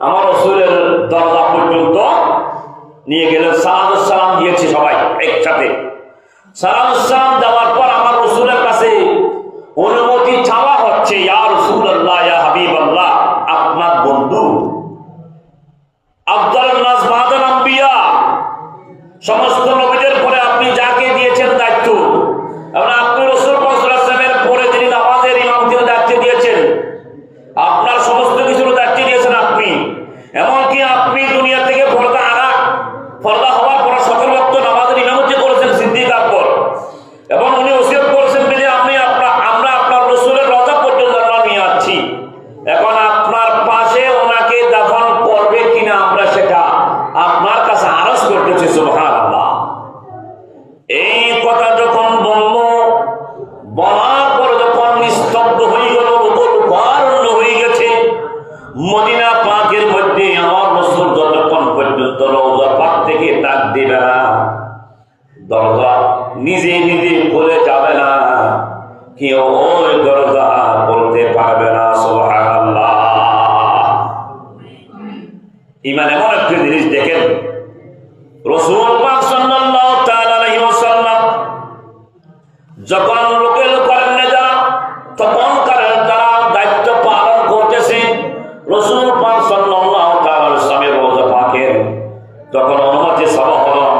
আমার রসুলের দরজা পর্যন্ত নিয়ে গেলেন। সালাম দিয়েছে সবাই একসাথে। সালাম দেওয়ার পর আমার রসুলের কাছে অনুমতি চাওয়া হচ্ছে রসুল আল্লাহ ইয়া হাবিব আল্লাহ আপনার বন্ধু আব্দুল নাজ বাহাদুর আম্বিয়া, সমস্ত নবীদের পরে আপনি যাকে দিয়েছেন দায়িত্ব এবং আপনি রসুল সাল্লামের পরে যিনি নামাজের ইমামতির দায়িত্ব দিয়েছেন আপনার সমস্ত কিছুর দায়িত্ব দিয়েছেন আপনি এমনকি আপনি দুনিয়া থেকে পর্দা আনা পর্দা হওয়ার পর সকল ভক্ত নামাজের ইমামতি করেছেন সিদ্দিক আকবর এবং উনি ওসিয়ত করেছেন যে আমি আপনার আমরা আপনার রসুলের রজা পর্যন্ত আমরা নিয়ে আসছি এখন আপনার পাশে ওনাকে দাফন করবে কিনা আমরা সেটা আপনার কাছে আরজ করতেছি সুবহান এই কথা যখন বলল বলার পর যখন নিস্তব্ধ হয়ে গেল লোকারণ্য হয়ে গেছে মদিনা পাকের মধ্যে আমার রসুল যতক্ষণ পর্যন্ত রোজা পাক থেকে ডাক দিবে না দরজা নিজে নিজে খুলে যাবে না। কেউ ওই দরজা বলতে পারবে না, সুবহানাল্লাহ। ইমান এমন একটি জিনিস দেখেন, রসুল যখন লোকের যারা তখন কারণ তারা দায়িত্ব পালন করতেছে, রসুল পাক সাল্লাল্লাহু তাআলা আলাইহি ওয়াসাল্লামের রোজা পাকের। তখন অনুমতি সভা হলো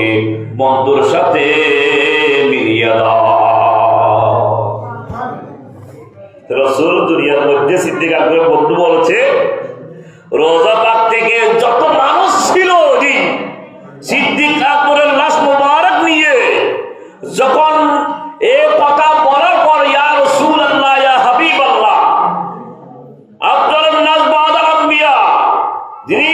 আমাকে বন্ধুর সাথে দাও। রসুল দুনিয়ার মধ্যে বন্ধু বলছে, রোজা পাক থেকে যত মানুষ ছিল সিদ্দিক আকবরের লাশ মোবারক নিয়ে যখন এ কথা বলার পর, ইয়া রসুল আল্লাহ ইয়া হাবিব আল্লাহ আব্দুল নাজ বাদার যিনি